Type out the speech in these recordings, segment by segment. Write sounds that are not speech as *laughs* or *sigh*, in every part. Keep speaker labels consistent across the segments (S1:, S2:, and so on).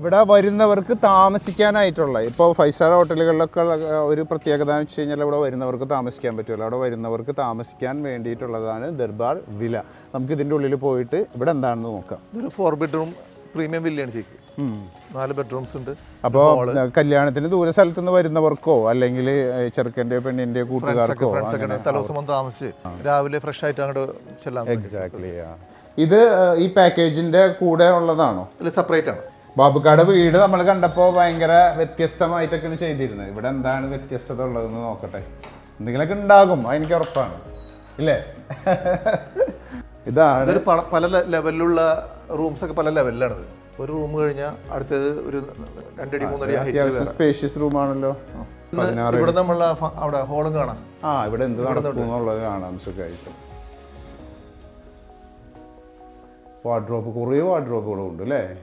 S1: ഇവിടെ വരുന്നവർക്ക് താമസിക്കാനായിട്ടുള്ള ഇപ്പോൾ ഫൈവ് സ്റ്റാർ ഹോട്ടലുകളിലൊക്കെ ഒരു പ്രത്യേകത എന്ന് വെച്ച് കഴിഞ്ഞാൽ ഇവിടെ വരുന്നവർക്ക് താമസിക്കാൻ പറ്റുമല്ലോ അവിടെ വരുന്നവർക്ക് താമസിക്കാൻ വേണ്ടിയിട്ടുള്ളതാണ് ദർബാർ വില. നമുക്ക് ഇതിന്റെ ഉള്ളിൽ പോയിട്ട് ഇവിടെ എന്താണെന്ന് നോക്കാം.
S2: ഇതൊരു ഫോർ ബെഡ്റൂം പ്രീമിയം വില്ലയാണ് ശരിക്കും. നാല് ബെഡ്റൂംസ് ഉണ്ട്.
S1: അപ്പോൾ കല്യാണത്തിന് ദൂര സ്ഥലത്ത് നിന്ന് വരുന്നവർക്കോ അല്ലെങ്കിൽ ചെറുക്കന്റെ പെണ്ണിന്റെ കൂട്ടുകാർക്കോ
S2: തലേദിവസം വന്ന് താമസിച്ച് രാവിലെ ഫ്രഷ് ആയിട്ട് അങ്ങോട്ട് ചെല്ലാം എക്സാക്ട്
S1: എക്സാക്ട്ലി ഇത് ഈ പാക്കേജിന്റെ കൂടെ ഉള്ളതാണോ?
S2: സെപ്പറേറ്റ് ആണ്.
S1: ബാബുക്കാട് വീട് നമ്മൾ കണ്ടപ്പോൾ ഭയങ്കര വ്യത്യസ്തമായിട്ടൊക്കെയാണ് ചെയ്തിരുന്നത്. ഇവിടെ എന്താണ് വ്യത്യസ്തത ഉള്ളതെന്ന് നോക്കട്ടെ. എന്തെങ്കിലുമൊക്കെ ഉണ്ടാകും അതെനിക്ക് ഉറപ്പാണ്. ഇല്ലേ? ഇതാണ്
S2: ഒരു പല- ലെവലിലുള്ള റൂംസ് ഒക്കെ പല ലെവലിലാണ് ഒരു റൂം കഴിഞ്ഞാൽ അടുത്തത് ഒരു രണ്ടടി മൂന്നടി
S1: സ്പേഷ്യസ് റൂമാണല്ലോ ആണല്ലോ.
S2: ഇവിടെ നമ്മൾ അവിടെ ഹോളും കാണാം.
S1: ആ ഇവിടെ എന്ത് നടക്കുന്നുള്ളത് കാണാം സുഖമായിട്ട്. വാർഡ്രോപ്പ് കുറേ വാർഡ്രോപ്പുകളും ഉണ്ട് അല്ലേ?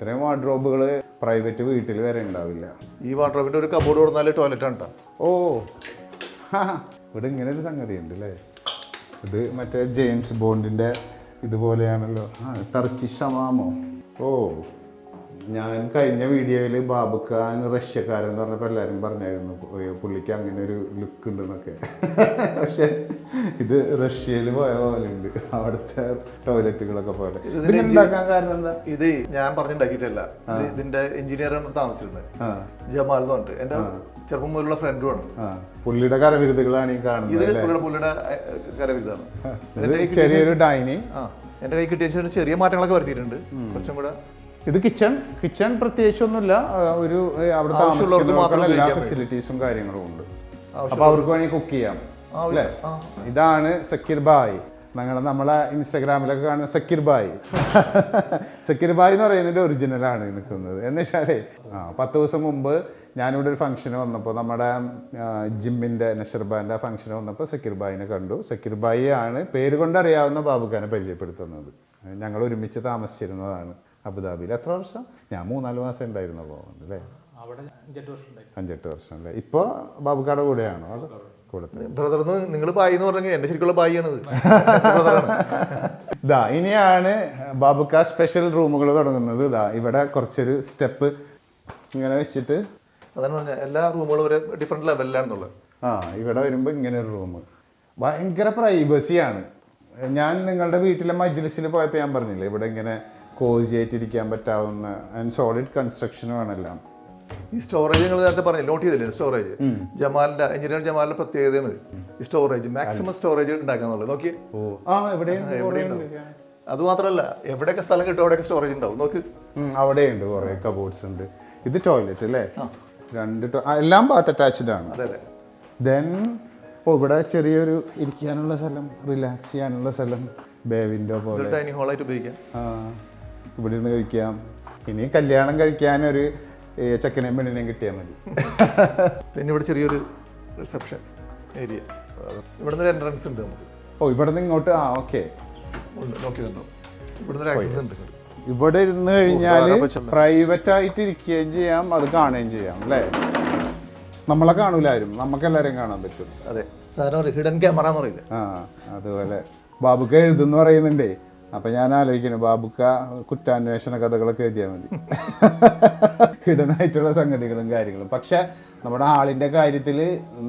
S1: ഇത്രയും വാർഡ്രോബുകൾ പ്രൈവറ്റ് വീട്ടിൽ വരെ ഉണ്ടാവില്ല.
S2: ഈ വാർഡ്രോബിന്റെ ഒരു കബോർഡ് കൊടുത്താലേ ടോയ്ലറ്റ് ആണ്.
S1: ഓ ഇവിടെ ഇങ്ങനെ ഒരു സംഗതി ഉണ്ട് അല്ലേ ഇത് മറ്റേ ജെയിംസ് ബോണ്ടിന്റെ ഇതുപോലെയാണല്ലോ. ആ ടർക്കിഷ് ഷമാമോ ഓ. ഞാൻ കഴിഞ്ഞ വീഡിയോയിൽ ബാബുഖാൻ റഷ്യക്കാരൻ എന്ന് പറഞ്ഞപ്പോൾ എല്ലാവരും പറഞ്ഞായിരുന്നു പുള്ളിക്ക് അങ്ങനെ ഒരു ലുക്ക് ഉണ്ടെന്നൊക്കെ. പക്ഷെ ഇത് റഷ്യയിൽ പോയ പോലെ ഉണ്ട് അവിടുത്തെ ടോയ്ലറ്റുകളൊക്കെ പോലെ. ഉണ്ടാക്കാൻ കാരണം എന്താ?
S2: ഇത് ഞാൻ പറഞ്ഞുണ്ടാക്കിയിട്ടല്ല. ഇതിന്റെ എഞ്ചിനീയർ താമസിച്ചിരുന്നത്. ജമാൽ എന്ന് പറഞ്ഞിട്ട്. എന്റെ ചെറുപ്പം മുതലുള്ള ഫ്രണ്ടുമാണ്
S1: ആണ്. പുള്ളിയുടെ കരവിരുതുകളാണ് ഈ കാണുന്നത്
S2: ഇത് പുള്ളിയുടെ പുള്ളിയുടെ കരവിരുതാണ്.
S1: ചെറിയൊരു ഡൈനിങ്
S2: ആ. എന്റെ കൈ കിട്ടിയ ചെറിയ മാറ്റങ്ങളൊക്കെ വരുത്തിയിട്ടുണ്ട്. കുറച്ചും കൂടെ
S1: ഇത് കിച്ചൺ കിച്ചൺ പ്രത്യേകിച്ചൊന്നുമില്ല. ഒരു അവിടുത്തെ അവിടെ താമസിക്കുന്നവർക്കുള്ള എല്ലാ ഫെസിലിറ്റീസും കാര്യങ്ങളും ഉണ്ട്. അപ്പൊ അവർക്ക് വേണമെങ്കിൽ കുക്ക് ചെയ്യാം. അല്ലേ? ഇതാണ് സക്കീർ ബായ്. നിങ്ങളെ നമ്മളെ ഇൻസ്റ്റാഗ്രാമിലൊക്കെ കാണുന്ന സക്കീർ ബായ്. *laughs* സക്കീർ ബായ് എന്ന് പറയുന്നതിന്റെ ഒറിജിനലാണ് നിൽക്കുന്നത്. എന്ന് വെച്ചാലേ ആ പത്ത് ദിവസം മുമ്പ് ഞാനിവിടെ ഒരു ഫംഗ്ഷന് വന്നപ്പോൾ നമ്മുടെ ജിമ്മിന്റെ ജിമ്മിന്റെ നഷർബാന്റെ ആ ഫംഗ്ഷന് വന്നപ്പോൾ സക്കീർ ബായിനെ കണ്ടു. സക്കീർ ബായി ആണ് പേര് കൊണ്ടറിയാവുന്ന ബാബുഖാനെ പരിചയപ്പെടുത്തുന്നത്. ഞങ്ങൾ ഒരുമിച്ച് താമസിച്ചിരുന്നതാണ്. അബുദാബിയിൽ. എത്ര വർഷം? ഞാൻ മൂന്നാൽ മാസം ഉണ്ടായിരുന്നു പോകുന്നത് അല്ലേ? അഞ്ചെട്ട് വർഷം അല്ലേ? ഇപ്പോൾ ബാബുക്കാടെ കൂടെയാണോ അത് കൂടെ
S2: ബ്രദർ നിങ്ങൾ ബായി എന്ന് പറഞ്ഞെങ്കിൽ എന്റെ ശരിക്കുള്ള ബായി. ആണിത്
S1: ഇതാ ഇനിയാണ് ബാബുക്ക സ്പെഷ്യൽ റൂമുകൾ തുടങ്ങുന്നത്. ഇതാ ഇവിടെ കുറച്ചൊരു സ്റ്റെപ്പ് ഇങ്ങനെ വെച്ചിട്ട്
S2: അതാണ് പറഞ്ഞ എല്ലാ റൂമുകളും ഒരു ഡിഫറെന്റ് ലെവലിലാണെന്നുള്ളത്
S1: ആ ഇവിടെ വരുമ്പോൾ ഇങ്ങനെ ഒരു റൂം ഭയങ്കര പ്രൈവസിയാണ് ഞാൻ നിങ്ങളുടെ വീട്ടിലെ മജ്ലിസിൽ പോയപ്പോൾ ഞാൻ പറഞ്ഞില്ലേ ഇവിടെ ഇങ്ങനെ കോസി ആയിട്ടിരിക്കാൻ പറ്റാവുന്ന ആൻഡ് സോളിഡ് കൺസ്ട്രക്ഷനും എല്ലാം
S2: ഈ സ്റ്റോറേജ് നിങ്ങൾ നേരത്തെ പറഞ്ഞു നോട്ട് ചെയ്തില്ലേ സ്റ്റോറേജ് ജമാലിന്റെ എഞ്ചിനീയർ ജമാലിന്റെ പ്രത്യേകതയാണ് ഈ സ്റ്റോറേജ് മാക്സിമം സ്റ്റോറേജ് ഉണ്ടാക്കാന്നുള്ളത് നോക്കി. അത് മാത്രമല്ല എവിടെയൊക്കെ സ്ഥലം കിട്ടും അവിടെയൊക്കെ സ്റ്റോറേജ് ഉണ്ടാവും. നോക്ക്.
S1: അവിടെ ഉണ്ട് കുറേ കബോർഡ്സ് ഉണ്ട്. ഇത് ടോയ്ലറ്റ് അല്ലേ? രണ്ട് ടോ- എല്ലാം ബാത്ത് അറ്റാച്ച്ഡ് ആണ്.
S2: അതെ അതെ.
S1: ദെൻ ഓ ഇവിടെ ചെറിയൊരു ഇരിക്കാനുള്ള സ്ഥലം റിലാക്സ് ചെയ്യാനുള്ള സ്ഥലം ബേ വിൻഡോ പോലെ.
S2: ഡൈനിങ് ഹാളായിട്ട് ഉപയോഗിക്കാം.
S1: ആ, ഇവിടെ ഇരുന്ന് കഴിക്കാം. ഇനി കല്യാണം കഴിക്കാൻ ഒരു ഏ, ചെക്കനെയും പെണ്ണിനെയും കിട്ടിയാൽ മതി. *laughs*
S2: പിന്നെ ഇവിടെ ചെറിയൊരു റിസപ്ഷൻ ഏരിയ ഇവിടുന്ന് ഒരു എൻട്രൻസ് ഉണ്ട് നമുക്ക്.
S1: ഓ ഇവിടെ നിന്ന് ഇങ്ങോട്ട് ആ ഓക്കെ.
S2: ഇവിടുന്ന് ആക്സസ് ഉണ്ട്.
S1: ഇവിടെ ഇരുന്ന് കഴിഞ്ഞാൽ പ്രൈവറ്റ് ആയിട്ട് ഇരിക്കുകയും ചെയ്യാം അത് കാണുകയും ചെയ്യാം അല്ലേ? നമ്മളെ കാണൂല ആരും നമുക്ക് എല്ലാവരെയും കാണാൻ പറ്റും.
S2: അതെ. സാധാരണ ഹിഡൻ ക്യാമറ എന്ന് പറയില്ല?
S1: ആ അതുപോലെ. ബാബുക്ക് എഴുതുന്നു പറയുന്നുണ്ടേ അപ്പൊ ഞാൻ ആലോചിക്കുന്നു ബാബുക്ക കുറ്റാന്വേഷണ കഥകളൊക്കെ എഴുതിയാൽ മതി. *laughs* ഹിഡനായിട്ടുള്ള സംഗതികളും കാര്യങ്ങളും. പക്ഷെ നമ്മുടെ ആളിന്റെ കാര്യത്തിൽ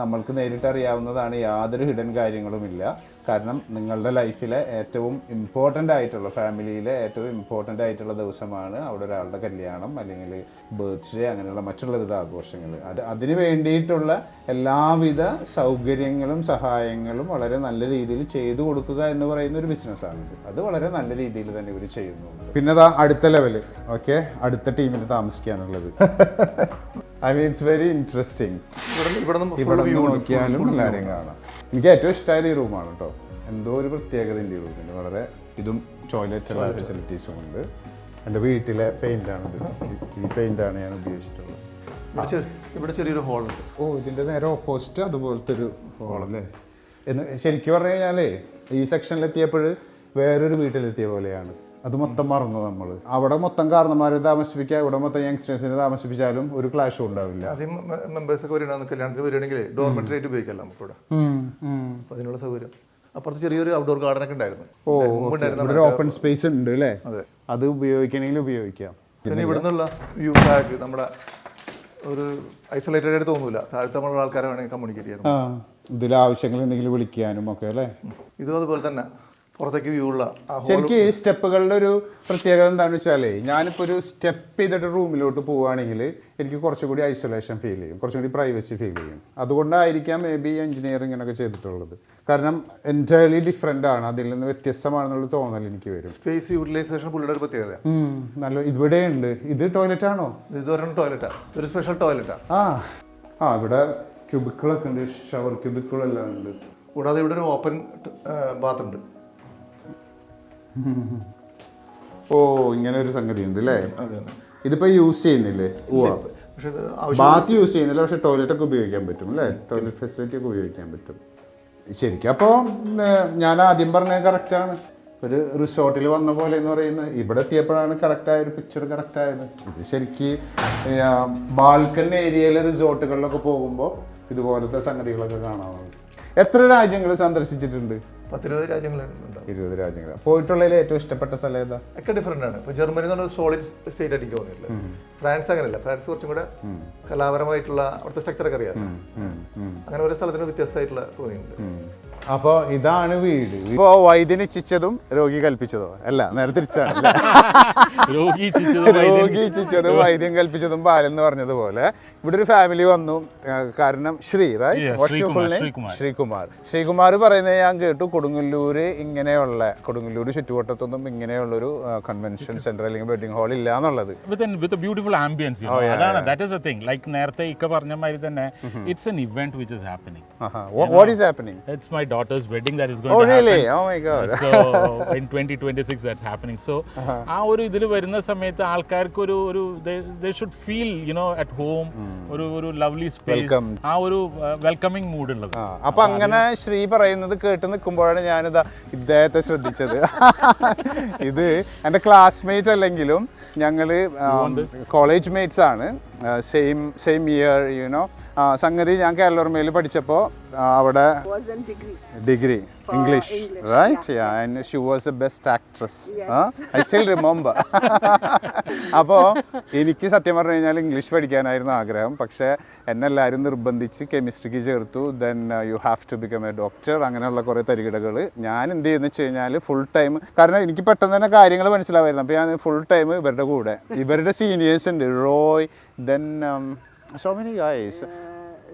S1: നമ്മൾക്ക് നേരിട്ട് അറിയാവുന്നതാണ് യാതൊരു ഹിഡൻ കാര്യങ്ങളുമില്ല. കാരണം നിങ്ങളുടെ ലൈഫിലെ ഏറ്റവും ഇമ്പോർട്ടന്റ് ആയിട്ടുള്ള ഫാമിലിയിലെ ഏറ്റവും ഇമ്പോർട്ടന്റ് ആയിട്ടുള്ള ദിവസമാണ് അവിടെ ഒരാളുടെ കല്യാണം അല്ലെങ്കിൽ ബർത്ത്ഡേ അങ്ങനെയുള്ള മറ്റുള്ള വിധ ആഘോഷങ്ങൾ. അത് അതിന് വേണ്ടിയിട്ടുള്ള എല്ലാവിധ സൗകര്യങ്ങളും സഹായങ്ങളും വളരെ നല്ല രീതിയിൽ ചെയ്തു കൊടുക്കുക എന്ന് പറയുന്ന ഒരു ബിസിനസ്സാണിത് അത് വളരെ നല്ല രീതിയിൽ തന്നെ ഇവർ ചെയ്യുന്നു പിന്നെ അടുത്ത ലെവൽ ഓക്കെ അടുത്ത ടീമിൽ താമസിക്കാനുള്ളത്. *laughs* I mean it's very interesting
S2: ഇവിടെ
S1: നോക്കിയാലും എല്ലാവരെയും കാണാം എനിക്ക് ഏറ്റവും ഇഷ്ടമായത് ഈ റൂമാണ് കേട്ടോ എന്തോ ഒരു പ്രത്യേകത ഉണ്ട് ഈ റൂമിന് വളരെ ഇതും ടോയ്ലറ്റ് ഫെസിലിറ്റീസും ഉണ്ട്. എന്റെ വീട്ടിലെ പെയിന്റാണിത് ഈ പെയിന്റാണ് ഞാൻ ഉപയോഗിച്ചിട്ടുള്ളത്.
S2: ഇവിടെ ചെറിയ- ചെറിയൊരു ഹോൾ ഉണ്ട്.
S1: ഓ ഇതിന്റെ നേരെ ഓപ്പോസിറ്റ് അതുപോലത്തെ ഒരു ഹോളല്ലേ എന്ന് ശരിക്കും പറഞ്ഞു കഴിഞ്ഞാലേ ഈ സെക്ഷനിലെത്തിയപ്പോൾ വേറൊരു വീട്ടിലെത്തിയ പോലെയാണ്. അത് മൊത്തം മറന്നു നമ്മൾ അവിടെ മൊത്തം കാരണന്മാരെ താമസിപ്പിക്കുക ഇവിടെ മൊത്തം യങ്സ്റ്റേഴ്സിനെ താമസിപ്പിച്ചാലും ഒരു ക്ലാഷും ഉണ്ടാവില്ല.
S2: ആദ്യം മെമ്പേഴ്സ് ഒക്കെ വരികയാണെങ്കിൽ കല്യാണത്തിന് വരികയാണെങ്കിൽ ഡോർമെറ്ററി ആയിട്ട് ഉപയോഗിക്കാം നമുക്കിവിടെ.
S1: ഉം, ഉം.
S2: അപ്പൊ അതിനുള്ള സൗകര്യം. അപ്പുറത്ത് ചെറിയൊരു ഔട്ട്ഡോർ ഗാർഡൻ ഒക്കെ ഉണ്ടായിരുന്നു.
S1: ഇവിടെ ഓപ്പൺ സ്പേസ് ഉണ്ട് അല്ലേ?
S2: അതെ.
S1: അത് ഉപയോഗിക്കണമെങ്കിൽ ഉപയോഗിക്കാം.
S2: പിന്നെ ഇവിടുന്നുള്ള വ്യൂ ബാക്ക് നമ്മുടെ ഒരു ഐസൊലേറ്റഡ് ആയിട്ട് തോന്നൂല. താഴത്തെ ആൾക്കാരെ വേണമെങ്കിൽ കമ്മ്യൂണിക്കേറ്റ് ചെയ്യാൻ
S1: ആ ഇതിൽ ആവശ്യങ്ങളുണ്ടെങ്കിൽ വിളിക്കാനും ഒക്കെ അല്ലേ?
S2: ഇതും അതുപോലെ തന്നെ. പുറത്തേക്ക് വ്യൂ ഉള്ള
S1: ശരിക്ക് ഈ സ്റ്റെപ്പുകളുടെ ഒരു പ്രത്യേകത എന്താണെന്ന് വെച്ചാലേ ഞാനിപ്പോൾ ഒരു സ്റ്റെപ്പ് ചെയ്തിട്ട് റൂമിലോട്ട് പോവുകയാണെങ്കിൽ എനിക്ക് കുറച്ചുകൂടി ഐസൊലേഷൻ ഫീൽ ചെയ്യും കുറച്ചുകൂടി പ്രൈവസി ഫീൽ ചെയ്യും. അതുകൊണ്ടായിരിക്കാം മേ ബി എഞ്ചിനീയറിങ്ങിനൊക്കെ ചെയ്തിട്ടുള്ളത്. കാരണം എന്റയർലി ഡിഫറെന്റ് ആണ് അതിൽ നിന്ന് വ്യത്യസ്തമാണെന്നുള്ള തോന്നൽ എനിക്ക് വരും.
S2: സ്പേസ് യൂട്ടിലൈസേഷൻ പുള്ളിയുടെ ഒരു പ്രത്യേകത.
S1: നല്ല ഇവിടെ ഉണ്ട്. ഇത് ടോയ്ലറ്റ് ആണോ?
S2: ഇത് ഒരെണ്ണം ടോയ്ലറ്റാണ് ഒരു സ്പെഷ്യൽ ടോയ്ലറ്റാണ്
S1: ആ. ആ ഇവിടെ ക്യൂബിക്കിളൊക്കെ ഉണ്ട് ഷവർ ക്യൂബിക്കിളെല്ലാം ഉണ്ട്.
S2: കൂടാതെ ഇവിടെ ഒരു ഓപ്പൺ ബാത്ത് ഉണ്ട്. *laughs*
S1: ഓ ഇങ്ങനെ ഒരു സംഗതി ഉണ്ട് അല്ലേ ഇതിപ്പോ യൂസ് ചെയ്യുന്നില്ലേ? ബാത്ത് യൂസ് ചെയ്യുന്നില്ല പക്ഷെ ടോയ്ലറ്റ് ഒക്കെ ഉപയോഗിക്കാൻ പറ്റും അല്ലേ? ടോയ്ലറ്റ് ഫെസിലിറ്റി ഒക്കെ ഉപയോഗിക്കാൻ പറ്റും. ശരിക്കും അപ്പോൾ ഞാൻ ആദ്യം പറഞ്ഞത് ആണ്. ഒരു റിസോർട്ടിൽ വന്ന പോലെ എന്ന് പറയുന്നത് ഇവിടെ എത്തിയപ്പോഴാണ് കറക്റ്റായ ഒരു പിക്ചർ കറക്റ്റ് ആയത്. ഇത് ശരിക്ക് ബാൽക്കൺ ഏരിയയിലെ റിസോർട്ടുകളിലൊക്കെ പോകുമ്പോൾ ഇതുപോലത്തെ സംഗതികളൊക്കെ കാണാറുണ്ട്. എത്ര രാജ്യങ്ങൾ സന്ദർശിച്ചിട്ടുണ്ട്?
S2: പത്തിരുപത് രാജ്യങ്ങളുണ്ട്
S1: ഇരുപത് രാജ്യങ്ങൾ പോയിട്ടുള്ളതിൽ ഏറ്റവും ഇഷ്ടപ്പെട്ട സ്ഥലം ഏതാ?
S2: ഒക്കെ ഡിഫറെന്റ് ആണ്. ഇപ്പോൾ ജർമ്മനി എന്ന് പറഞ്ഞ സോളിഡ് സ്റ്റേറ്റ് ആയിട്ട് എനിക്ക് തോന്നിയിട്ടുള്ളത്. ഫ്രാൻസ് അങ്ങനെയല്ല. ഫ്രാൻസ് കുറച്ചും കൂടെ കലാപരമായിട്ടുള്ള അവിടുത്തെ സ്ട്രക്ചറൊക്കെ അറിയാം അങ്ങനെ ഓരോ സ്ഥലത്തിനും വ്യത്യസ്തമായിട്ടുള്ള തോന്നിയിട്ടുണ്ട്.
S1: അപ്പോ ഇതാണ് വീട്. ഇപ്പോ വൈദ്യന് ഇച്ഛിച്ചതും രോഗി കൽപ്പിച്ചതോ? അല്ല നേരെ തിരിച്ചാണ് *laughs*
S3: രോഗി ഇച്ഛിച്ചതും
S1: വൈദ്യൻ കൽപ്പിച്ചതും പാലെന്ന് പറഞ്ഞതുപോലെ ഇവിടെ ഒരു ഫാമിലി വന്നു. കാരണം ശ്രീ റൈറ്റ്
S3: ശ്രീകുമാർ, ശ്രീകുമാർ.
S1: ശ്രീകുമാർ. ശ്രീകുമാർ പറയുന്നത് ഞാൻ കേട്ടു കൊടുങ്ങല്ലൂര് ഇങ്ങനെയുള്ള കൊടുങ്ങല്ലൂർ ചുറ്റുവട്ടത്തൊന്നും ഇങ്ങനെയുള്ളൊരു കൺവെൻഷൻ സെന്റർ അല്ലെങ്കിൽ വെഡിങ് ഹാൾ ഇല്ല എന്നുള്ളത്.
S3: Beautiful ambience know. അതാണ് ദാറ്റ് ദ തിങ് നേരത്തെ ഇക്ക പറഞ്ഞ മാതിരി തന്നെ it's an event which is happening.
S1: What is happening
S3: my daughter's wedding that is going
S1: oh
S3: to
S1: really
S3: happen.
S1: Oh my God
S3: so in 2026 that's happening. So ആ ഒരു ഇതിൽ വരുന്ന സമയത്ത് ആൾക്കാർക്ക് ഒരു ഒരു they should feel you know at home ഒരു ഒരു lovely space.
S1: Welcome.
S3: ആ ഒരു വെൽക്കമിങ് മൂഡ് ഉള്ളത്.
S1: അപ്പൊ അങ്ങനെ ശ്രീ പറയുന്നത് കേട്ട് നിൽക്കുമ്പോഴാണ് ഞാനിതാ ഇദ്ദേഹത്തെ ശ്രദ്ധിച്ചത്. *laughs* ഇത് എന്റെ ക്ലാസ്മേറ്റ് അല്ലെങ്കിലും ഞങ്ങൾ കോളേജ് മേറ്റ്സ് ആണ്. Same same year you know സംഗതി ഞാൻ കേരളോർമയിൽ പഠിച്ചപ്പോൾ അവിടെ
S4: was in right?
S1: Yeah. yeah,
S4: English,
S1: she was the best actress. Yes. Actress I still remember. *laughs* അപ്പോൾ എനിക്ക് സത്യം പറഞ്ഞു കഴിഞ്ഞാൽ ഇംഗ്ലീഷ് പഠിക്കാനായിരുന്നു ആഗ്രഹം പക്ഷേ എന്നെല്ലാവരും നിർബന്ധിച്ച് കെമിസ്ട്രിക്ക് ചേർത്തു then you have to become a doctor അങ്ങനെയുള്ള കുറേ തരികിടകൾ ഞാൻ എന്ത് ചെയ്യുന്നു വെച്ച് കഴിഞ്ഞാൽ ഫുൾ ടൈം കാരണം എനിക്ക് പെട്ടെന്ന് തന്നെ കാര്യങ്ങൾ മനസ്സിലാവായിരുന്നു അപ്പോൾ ഞാൻ ഫുൾ ടൈം ഇവരുടെ കൂടെ ഇവരുടെ സീനിയേഴ്സ് ഉണ്ട് Roy then so many guys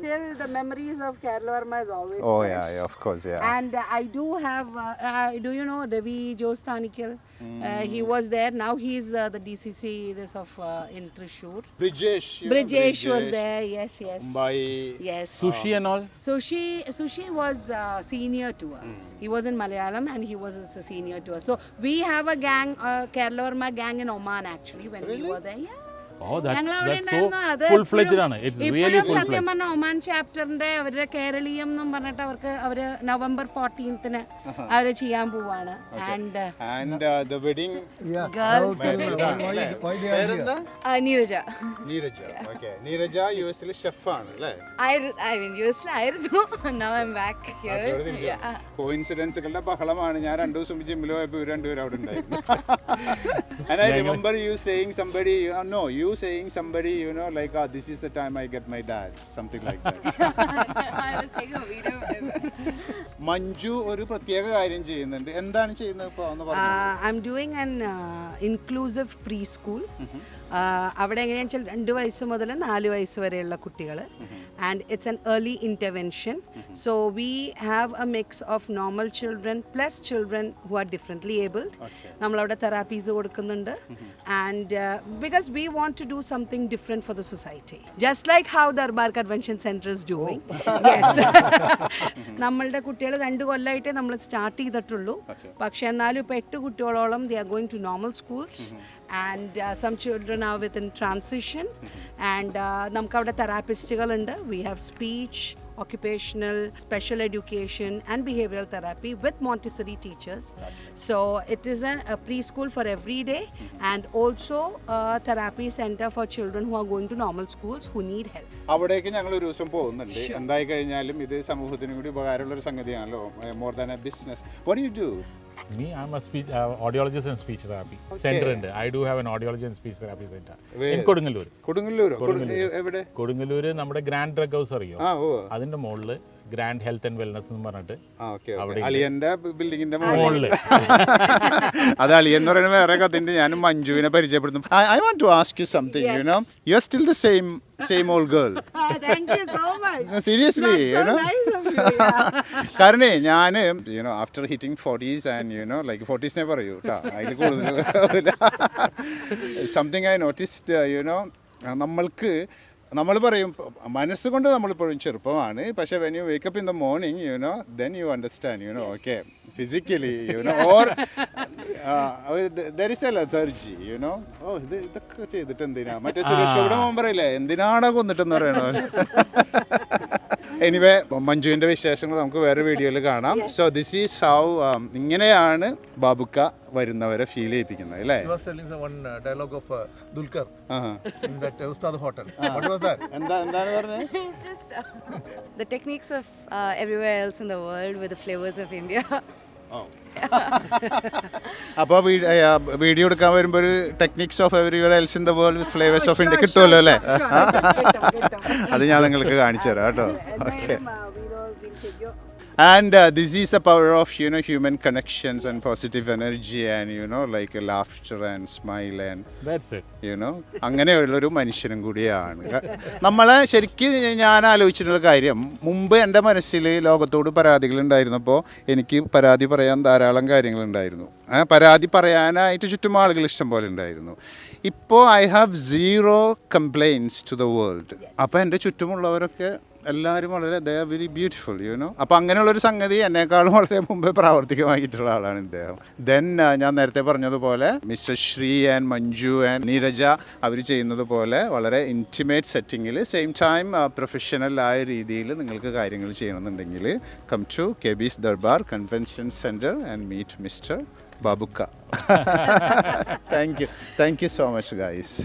S4: Still, the memories of Kerala Verma is always
S1: Oh
S4: fresh.
S1: yeah, yeah, of course, yeah.
S4: And uh, I do have, uh, uh, do you know Ravi Jostanikil? Uh, hmm. he was there. Now he's uh, the DCC this of uh, in Trishur.
S1: Brijesh.
S4: Brijesh was there. Yes, yes.
S1: Mumbai.
S4: Yes.
S3: Sushi and all?
S4: Sushi, Sushi was uh, senior to us. Hmm. He was in Malayalam and he was a senior to us. So we have a gang, uh, Kerala Verma gang in Oman actually when we were there. Yeah. സത്യം പറഞ്ഞ Oman ചാപ്റ്ററിന്റെ അവരുടെ കേരളീയം എന്നും പറഞ്ഞിട്ട് അവർക്ക് അവർ November ഫോർട്ടീൻത്തിന് അവർ ചെയ്യാൻ പോവാണ്. And
S1: and
S4: the
S1: wedding
S4: Neeraja.
S1: Neeraja okay Neeraja U എസിൽ ഷെഫാണ് അല്ലേ?
S4: ഐ മീൻ യു എസിലായിരുന്നു നൗ ഐ ബാക്ക്
S1: കോയിൻസിഡൻസുകളുടെ ബഹളമാണ്. ഞാൻ രണ്ടു ദിവസം ജിമ്മിൽ പോയപ്പോൾ ഇവർ രണ്ടുപേരും അവിടെ ഉണ്ടായിരുന്നു. *laughs* Remember you saying somebody uh, no you saying somebody you know like oh, this is the time I get my dad something like that Manju ഒരു പ്രത്യേക കാര്യം ചെയ്യുന്നുണ്ട് എന്താണ് ചെയ്യുന്നത് ഇപ്പോൾ ഒന്ന് പറഞ്ഞു
S5: Uh, I'm doing an uh, inclusive preschool. Uh, അവിടെ എങ്ങനെയാണെന്ന് വെച്ചാൽ രണ്ട് വയസ്സ് മുതൽ നാല് വയസ്സ് വരെയുള്ള കുട്ടികൾ and it's an early intervention so we have a mix of normal children plus children who are differently abled നമ്മളവിടെ തെറാപ്പീസ് കൊടുക്കുന്നുണ്ട്. And because we want to do something different for the society just like how Darbar convention centre is doing yes നമ്മളുടെ കുട്ടികൾ രണ്ട് കൊല്ലമായിട്ടേ നമ്മൾ start ചെയ്തിട്ടുള്ളൂ. പക്ഷെ എന്നാലും ഇപ്പോൾ എട്ട് കുട്ടികളോളം they are going to normal schools and some children are with in transition and നമുക്ക് അവിടെ തെറാപ്പിസ്റ്റുകളുണ്ട് we have speech occupational, special education, and behavioral therapy with Montessori teachers. So it is a, a preschool for every day and also a therapy center for children who are going to normal schools who need help.
S1: അവിടേക്ക് ഞങ്ങൾ ഒരു ദിവസം പോകുന്നുണ്ട് എന്തായി കഴിഞ്ഞാലും ഇത് സമൂഹത്തിന് കൂടി ഉപകാരമുള്ള ഒരു സംഗതിയാണല്ലോ more than a business what you do
S3: Me, I'm a speech uh, audiologist and speech therapy. Center ഉണ്ട്. I do have an audiology and speech therapy centre in Kodungallur
S1: കൊടുങ്ങല്ലൂരോ. കൊടു- എവിടെ?
S3: കൊടുങ്ങല്ലൂർ നമ്മുടെ ഗ്രാൻഡ് ഡ്രഗ് ഹൗസ് അറിയോ?
S1: ആ ഓ
S3: അതിന്റെ മുകളിൽ grand health and wellness എന്ന് പറഞ്ഞിട്ട്
S1: ആ ഓക്കെ അളിയന്റെ ബിൽഡിങ്ങിന്റെ
S3: മുകളിൽ. *laughs*
S1: അത് അളിയൻ എന്ന് പറയുന്നത് വേറെ കഥയുണ്ട്. ഞാനും മഞ്ജുവിനെ പരിചയപ്പെടുന്നു I want to ask you something you know you are still the same same old girl. Seriously
S5: you know.
S1: കാരണേ ഞാൻ you know after hitting forties and you know like ഫോർട്ടീസിനെ പറയൂ കേട്ടോ അതിൽ കൂടുതൽ സംതിങ് ഐ നോട്ടിസ്ഡ് യുനോ നമ്മൾക്ക് നമ്മൾ പറയും മനസ്സുകൊണ്ട് നമ്മളിപ്പോഴും ചെറുപ്പമാണ്. പക്ഷേ when you wake up in the morning you know then you understand you know okay physically you know or there is a you know oh ഇത് ഇതൊക്കെ ചെയ്തിട്ട് എന്തിനാ? മറ്റേ സുരേഷ് ഗോപിയുടെ മോൻ പറയില്ലേ എന്തിനാണോ കൊന്നിട്ടെന്ന് പറയണോ *laughs* എനിവേ മഞ്ജുവിന്റെ വിശേഷങ്ങൾ നമുക്ക് വേറെ വീഡിയോയിൽ കാണാം. സോ ദിസ് ഈസ് ഹൗ ഇങ്ങനെയാണ് ബാബുക്ക വരുന്നവരെ ഫീൽ ചെയ്യിപ്പിക്കുന്നത് അല്ലേ? Dialogue
S6: of Dulquer hotel The techniques of uh, everywhere else in the world with the flavors of India.
S1: അപ്പോൾ വീഡിയോ എടുക്കാൻ വരുമ്പോൾ ഒരു techniques of everywhere else in the world with flavours of India കിട്ടുമല്ലോ അല്ലേ? അത് ഞാൻ നിങ്ങൾക്ക് കാണിച്ചു തരാം കേട്ടോ. Okay And uh, this is the power of you know human connections and positive energy and you know like laughter and smile and
S3: that's it
S1: know അങ്ങനെയുള്ളൊരു മനുഷ്യനും കൂടിയാണ്. നമ്മളെ ശരിക്കും ഞാൻ ആലോചിച്ചിട്ടുള്ള കാര്യം മുമ്പ് എന്റെ മനസ്സിൽ ലോകത്തോട് പരാതികൾ ഉണ്ടായിരുന്നപ്പോൾ എനിക്ക് പരാതി പറയാൻ ധാരാളം കാര്യങ്ങളുണ്ടായിരുന്നു ആ, പരാതി പറയാനായിട്ട് ചുറ്റും ആളുകൾ ഇഷ്ടം പോലെ ഉണ്ടായിരുന്നു. ഇപ്പോൾ I have zero complaints to the world അപ്പോൾ എന്റെ ചുറ്റുമുള്ളവരൊക്കെ എല്ലാവരും വളരെ ദേ വെരി ബ്യൂട്ടിഫുൾ യുനോ അപ്പോൾ അങ്ങനെയുള്ളൊരു സംഗതി എന്നെക്കാളും വളരെ മുമ്പേ പ്രാവർത്തികമായിട്ടുള്ള ആളാണ് ഇദ്ദേഹം. ദെൻ ഞാൻ നേരത്തെ പറഞ്ഞതുപോലെ mister Sree and Manju and Neeraja അവർ ചെയ്യുന്നത് പോലെ വളരെ ഇന്റിമേറ്റ് സെറ്റിങ്ങിൽ സെയിം ടൈം പ്രൊഫഷണൽ ആയ രീതിയിൽ നിങ്ങൾക്ക് കാര്യങ്ങൾ ചെയ്യണമെന്നുണ്ടെങ്കിൽ come to K B's Darbar convention centre and meet mister Babukka thank you thank you so much guys